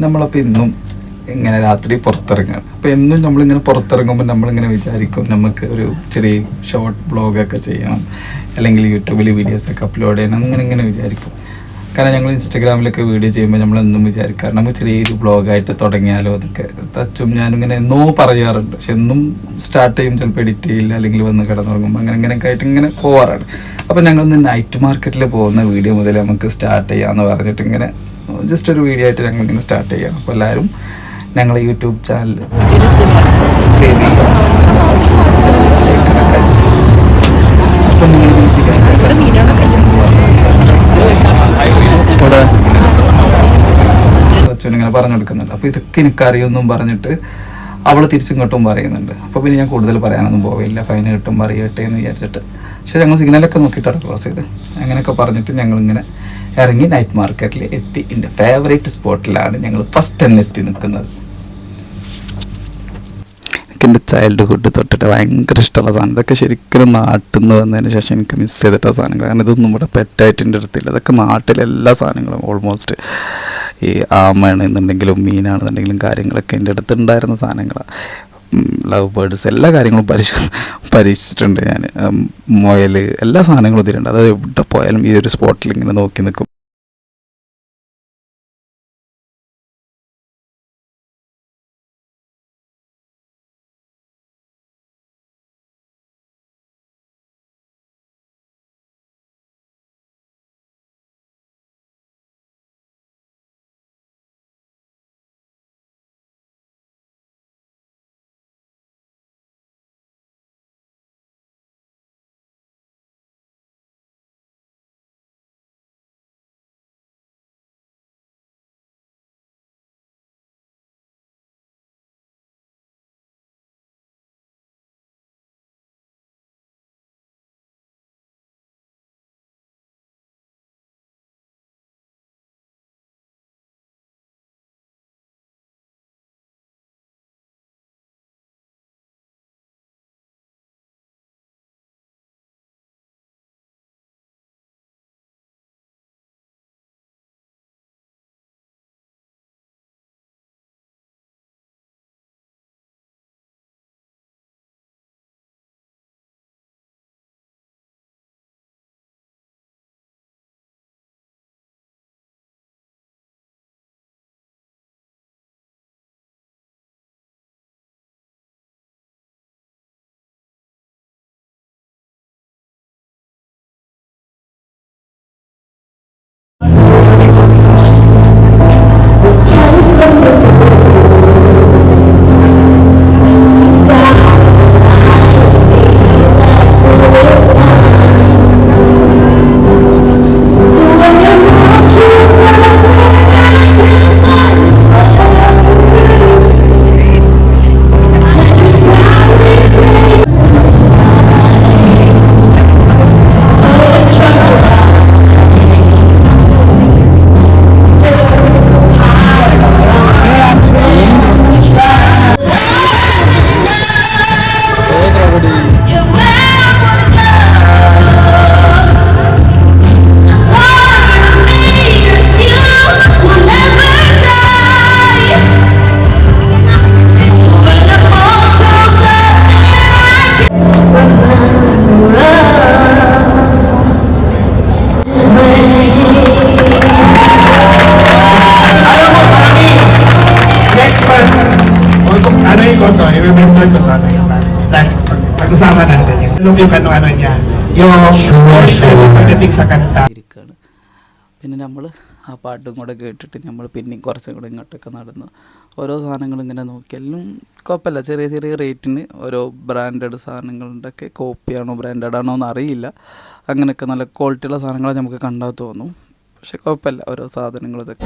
നമ്മളപ്പോൾ ഇന്നും ഇങ്ങനെ രാത്രി പുറത്തിറങ്ങുകയാണ് അപ്പോൾ എന്നും നമ്മളിങ്ങനെ പുറത്തിറങ്ങുമ്പോൾ നമ്മളിങ്ങനെ വിചാരിക്കും നമുക്ക് ഒരു ചെറിയ ഷോർട്ട് ബ്ലോഗൊക്കെ ചെയ്യണം. അല്ലെങ്കിൽ യൂട്യൂബിൽ വീഡിയോസൊക്കെ അപ്ലോഡ് ചെയ്യണം. അങ്ങനെ ഇങ്ങനെ വിചാരിക്കും. കാരണം ഞങ്ങൾ ഇൻസ്റ്റഗ്രാമിലൊക്കെ വീഡിയോ ചെയ്യുമ്പോൾ നമ്മൾ എന്നും വിചാരിക്കാറ് നമുക്ക് ചെറിയൊരു ബ്ലോഗായിട്ട് തുടങ്ങിയാലോ അതൊക്കെ. തച്ചും ഞാനിങ്ങനെ എന്നോ പറയാറുണ്ട്. പക്ഷെ എന്നും സ്റ്റാർട്ട് ചെയ്യും ചിലപ്പോൾ എഡിറ്റ് ചെയ്യില്ല അല്ലെങ്കിൽ വന്ന് കിടന്നുറങ്ങുമ്പോൾ അങ്ങനെ ഇങ്ങനെയൊക്കെ ആയിട്ട് ഇങ്ങനെ പോവാറാണ് അപ്പോൾ ഞങ്ങളിന്ന് നൈറ്റ് മാർക്കറ്റിൽ പോകുന്ന വീഡിയോ മുതൽ നമുക്ക് സ്റ്റാർട്ട് ചെയ്യാമെന്ന് പറഞ്ഞിട്ട് ഇങ്ങനെ ജസ്റ്റ് ഒരു വീഡിയോ ആയിട്ട് ഞങ്ങൾ ഇങ്ങനെ സ്റ്റാർട്ട് ചെയ്യാം. അപ്പോൾ എല്ലാവരും ഞങ്ങളെ യൂട്യൂബ് ചാനൽ സബ്സ്ക്രൈബ് ചെയ്യുക. അപ്പം നിങ്ങൾ പറഞ്ഞു കൊടുക്കുന്നുണ്ട്. അപ്പോൾ ഇതൊക്കെ എനിക്കറിയുമെന്നും പറഞ്ഞിട്ട് അവൾ തിരിച്ചിങ്ങോട്ടും പറയുന്നുണ്ട്. അപ്പോൾ പിന്നെ ഞാൻ കൂടുതൽ പറയാനൊന്നും പോവില്ല. ഫൈൻ കിട്ടും പറയട്ടെ എന്ന് വിചാരിച്ചിട്ട്. പക്ഷേ ഞങ്ങൾ സിഗ്നലൊക്കെ നോക്കിയിട്ടാണ് ക്രോസ് ചെയ്ത്. അങ്ങനെയൊക്കെ പറഞ്ഞിട്ട് ഞങ്ങളിങ്ങനെ ഇറങ്ങി നൈറ്റ് മാർക്കറ്റിൽ എത്തി. എന്റെ ഫേവറേറ്റ് സ്പോട്ടിലാണ് ഞങ്ങൾ ഫസ്റ്റ് തന്നെ എത്തി നിൽക്കുന്നത്. എന്റെ ചൈൽഡ്ഹുഡ് തൊട്ടിട്ട് ഭയങ്കര ഇഷ്ടമുള്ള സാധനം. ഇതൊക്കെ ശരിക്കും നാട്ടിൽ നിന്ന് വന്നതിന് ശേഷം എനിക്ക് മിസ് ചെയ്തിട്ട സാധനങ്ങൾ. കാരണം ഇതൊന്നും ഇവിടെ പെറ്റായിട്ട് എന്റെ അടുത്തില്ല. ഇതൊക്കെ നാട്ടിലെ എല്ലാ സാധനങ്ങളും ഓൾമോസ്റ്റ് ഈ ആമയാണെന്നുണ്ടെങ്കിലും മീനാണെന്നുണ്ടെങ്കിലും കാര്യങ്ങളൊക്കെ എന്റെ അടുത്തുണ്ടായിരുന്ന സാധനങ്ങളാണ് ലവ് ബേർഡ്സ് എല്ലാ കാര്യങ്ങളും പരിശ പരീക്ഷിച്ചിട്ടുണ്ട് ഞാൻ മുയൽ എല്ലാ സാധനങ്ങളും ഇതിലുണ്ട്. അത് എവിടെ പോയാലും ഈ ഒരു സ്പോട്ടിൽ ഇങ്ങനെ നോക്കി നിൽക്കും natin yun. Alam mo yung ano-ano niya, yung story level pagdating sa kanta. പിന്നെ നമ്മൾ ആ പാട്ടും കൂടെ കേട്ടിട്ട് നമ്മൾ പിന്നെയും കുറച്ചും കൂടെ ഇങ്ങോട്ടൊക്കെ നടന്നു. ഓരോ സാധനങ്ങളും ഇങ്ങനെ നോക്കിയാലും കുഴപ്പമില്ല. ചെറിയ ചെറിയ റേറ്റിന് ഓരോ ബ്രാൻഡഡ് സാധനങ്ങളുണ്ടൊക്കെ കോപ്പിയാണോ ബ്രാൻഡഡ് ആണോ എന്ന് അറിയില്ല അങ്ങനെയൊക്കെ നല്ല ക്വാളിറ്റിയുള്ള സാധനങ്ങളെ നമുക്ക് കണ്ടാൽ തോന്നും. പക്ഷെ കുഴപ്പമില്ല. ഓരോ സാധനങ്ങളും ഇതൊക്കെ.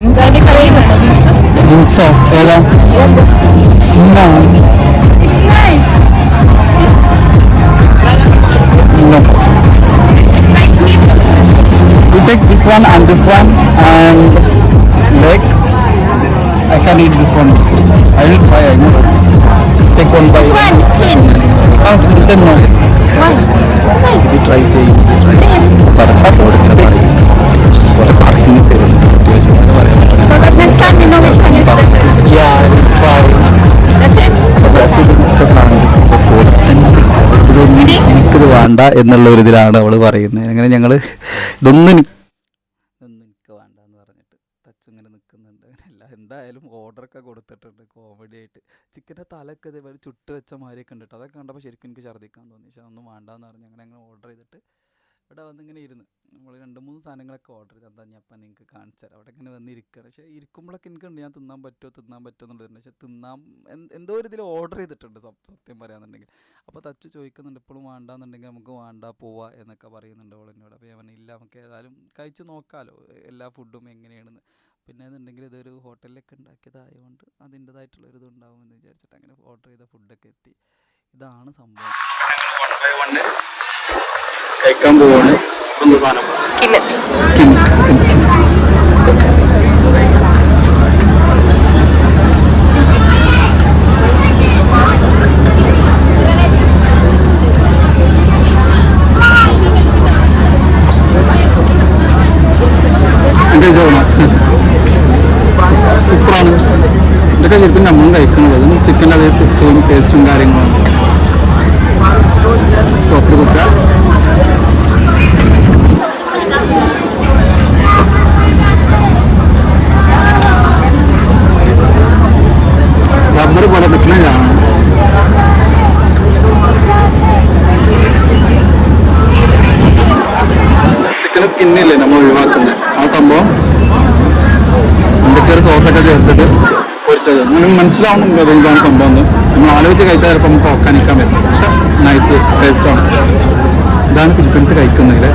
Gani famous? Inso, Ella. No. It's. No. It's. You take this one and this one and leg. I can eat this one. I will try. I know. Take one bite. One skin. Ah, then no. Why? Nice. You try say. Try. But that next time you know which one is better. That's it. എനിക്കിത് വേണ്ട എന്നുള്ള ഒരു ഇതിലാണ് അവൾ പറയുന്നത് അങ്ങനെ ഞങ്ങൾ ഇതൊന്നും ഇതൊന്നും വേണ്ട എന്ന് പറഞ്ഞിട്ട് തച്ചു ഇങ്ങനെ നിൽക്കുന്നുണ്ട് അങ്ങനെയല്ല എന്തായാലും ഓർഡറൊക്കെ കൊടുത്തിട്ടുണ്ട് കോമഡി ആയിട്ട് ചിക്കന്റെ തലയൊക്കെ ഇതേപോലെ ചുട്ട് വെച്ച മാതിരിയൊക്കെ ഉണ്ട് കേട്ടോ അതൊക്കെ കണ്ടപ്പോൾ ശരിക്കും എനിക്ക് ഛർദ്ദിക്കാൻ തോന്നി പക്ഷെ അതൊന്നും വേണ്ടാന്ന് പറഞ്ഞ് അങ്ങനെ അങ്ങനെ ഓർഡർ ചെയ്തിട്ട് ഇവിടെ വന്നിങ്ങനെ ഇരുന്ന്. നമ്മൾ രണ്ട് മൂന്ന് സാധനങ്ങളൊക്കെ ഓർഡർ ചെയ്ത് എന്താ ഞാൻ അപ്പം നിങ്ങൾക്ക് കാണിച്ചു തരാം. അവിടെ ഇങ്ങനെ വന്ന് ഇരിക്കുകയാണ് പക്ഷേ ഇരിക്കുമ്പോഴൊക്കെ എനിക്കുണ്ട് ഞാൻ തിന്നാൻ പറ്റുമോ? തിന്നാൻ പറ്റുമോ? എന്നുള്ളതുണ്ട് പക്ഷേ തിന്നാൻ എന്ത് ഒരു ഇതിൽ ഓർഡർ ചെയ്തിട്ടുണ്ട് സത്യം പറയാന്നുണ്ടെങ്കിൽ. അപ്പോൾ തച്ച് ചോദിക്കുന്നുണ്ട് ഇപ്പോഴും വേണ്ടാന്നുണ്ടെങ്കിൽ നമുക്ക് വേണ്ട പോവാ എന്നൊക്കെ പറയുന്നുണ്ട് എന്നോട്. അപ്പോൾ ഞാൻ ഇല്ല നമുക്ക് ഏതായാലും കഴിച്ച് നോക്കാമല്ലോ എല്ലാ ഫുഡും എങ്ങനെയാണെന്ന്. പിന്നെ എന്നുണ്ടെങ്കിൽ ഇതൊരു ഹോട്ടലിലൊക്കെ ഉണ്ടാക്കിയതായതുകൊണ്ട് അതിന്റെതായിട്ടുള്ള ഒരു ഇത് വിചാരിച്ചിട്ട് അങ്ങനെ ഓർഡർ ചെയ്ത ഫുഡൊക്കെ എത്തി. ഇതാണ് സംഭവം. കഴിക്കാൻ പോവാണ്. Skin. സ്കിൻ. Chicken skin. സൂപ്പറാണ്. ഇതൊക്കെ ശരിക്കും നമ്മളും കഴിക്കുന്നത്. അതും ചിക്കന്റെ അതേ സെയിം ടേസ്റ്റും കാര്യങ്ങളും സോസിൽ കുത്തുക സ്കിന്നില്ലേ നമ്മൾ ഒഴിവാക്കുന്നത്? ആ സംഭവം? എന്തൊക്കെ ഒരു സോസൊക്കെ ചേർത്തിട്ട് പൊരിച്ചത്. നമുക്ക് മനസ്സിലാവുന്നുണ്ട് അതെന്താണ് സംഭവം നമ്മൾ ആലോചിച്ച് കഴിച്ചാൽ ചിലപ്പോൾ നമുക്ക് ഓക്കാനിക്കാൻ പറ്റും. പക്ഷെ നൈസ് ടേസ്റ്റാണ് ഇതാണ് ഫിലിപ്പീൻസ് കഴിക്കുന്നതിൽ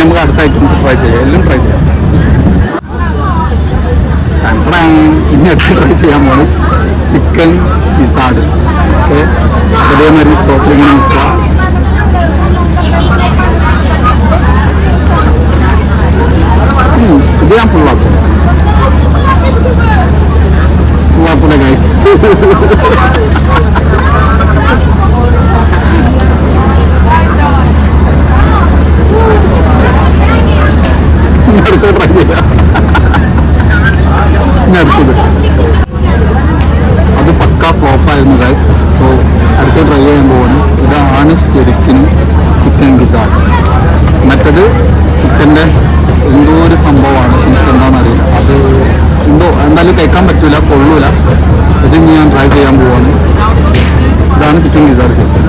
നമുക്ക് അടുത്ത ഐറ്റംസ് ട്രൈ ചെയ്യാം. എല്ലാം ട്രൈ ചെയ്യാം. ഇനി അടുത്ത് ട്രൈ ചെയ്യാൻ പോകുന്നത് ചിക്കൻ പിസാഡ് ഓക്കെ അതേമാതിരി സോസിൽ ഇങ്ങനെ dia yang pulang pulang pulang guys. എന്തോ എന്തായാലും കഴിക്കാൻ പറ്റൂല കൊള്ളൂല ഇത് ഇനി ഞാൻ ട്രൈ ചെയ്യാൻ പോവാണ് ഇതാണ് ചിക്കൻ ഗിസാഡ് ശരിക്കും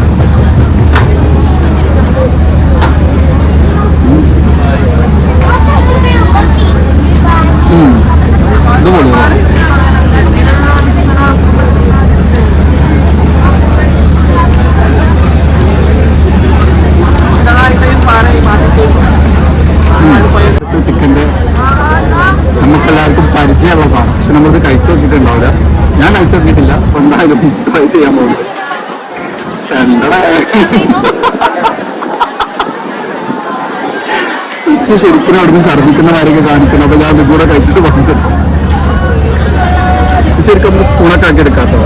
ഉം. ഇത് പൊളിയാണ് ഇവിടുത്തെ ചിക്കന്റെ നമുക്കെല്ലാവർക്കും പരിചയമുള്ള സാധനം പക്ഷെ നമ്മളിത് കഴിച്ചു നോക്കിയിട്ടുണ്ടാവില്ല. ഞാൻ കഴിച്ചു നോക്കിയിട്ടില്ല. അപ്പൊ എന്തായാലും ട്രൈ ചെയ്യാൻ പോകും എന്താ? ഉച്ച ശരിക്കും അവിടുന്ന് ഛർദ്ദിക്കുന്ന കാര്യമൊക്കെ കാണിക്കുന്നു. അപ്പൊ ഞാൻ ഇതുകൂടെ കഴിച്ചിട്ട് വന്നിട്ടുണ്ട് ഇത് ശരിക്കും നമ്മൾ സ്പൂണൊക്കെ ആക്കി എടുക്കാട്ടോ.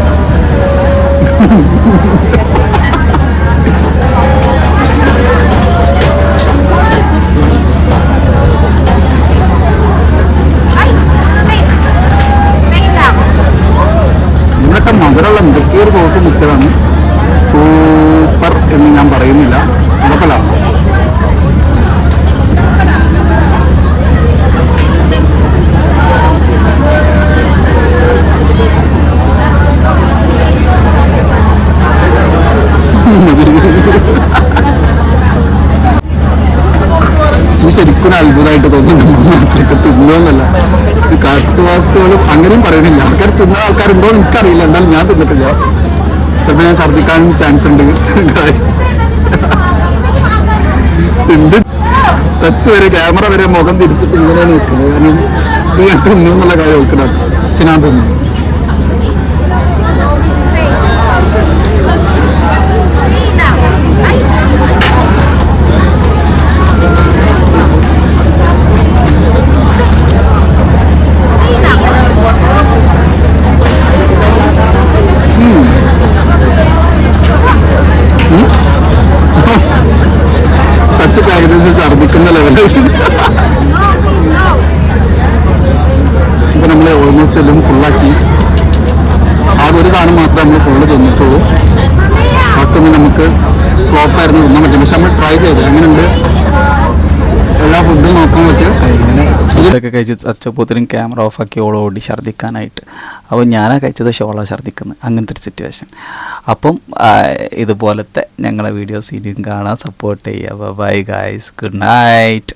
തിന്നുമെന്നല്ല ഈ കാട്ടുവാസികളും അങ്ങനെയും പറയണില്ല ആൾക്കാർ തിന്ന ആൾക്കാരുണ്ടോ എനിക്കറിയില്ല. എന്നാലും ഞാൻ തിന്നിട്ടില്ല. ചിലപ്പോൾ ഞാൻ ഛർദിക്കാൻ ചാൻസ് ഉണ്ട്. ടച്ച് വരെ ക്യാമറ വരെ മുഖം തിരിച്ചിട്ട് ഇങ്ങനെയാണ് നിൽക്കുന്നത്. കാരണം തിന്നു എന്നുള്ള കാര്യം ഓർക്കണം പക്ഷെ ഞാൻ തിന്നു. നമ്മൾ ഫുള്ള് ബാക്കിയൊന്നും നമുക്ക് ഫ്ലോപ്പായിരുന്നു തിന്നാൻ പറ്റും പക്ഷെ നമ്മൾ ട്രൈ ചെയ്തു. എങ്ങനെയുണ്ട്? എല്ലാ ഫുഡും നോക്കാൻ പറ്റും ഫുഡൊക്കെ കഴിച്ച് അച്ചപ്പൂത്തിനും ക്യാമറ ഓഫാക്കി ഓളോ ഓടി ഛർദ്ദിക്കാനായിട്ട്. അപ്പോൾ ഞാനാ കഴിച്ചത് ഷോള ഛർദ്ദിക്കുന്നത് അങ്ങനത്തെ ഒരു സിറ്റുവേഷൻ അപ്പം ഇതുപോലത്തെ ഞങ്ങളെ വീഡിയോസ് ഇനിയും കാണാൻ സപ്പോർട്ട് ചെയ്യുക. Bye guys good night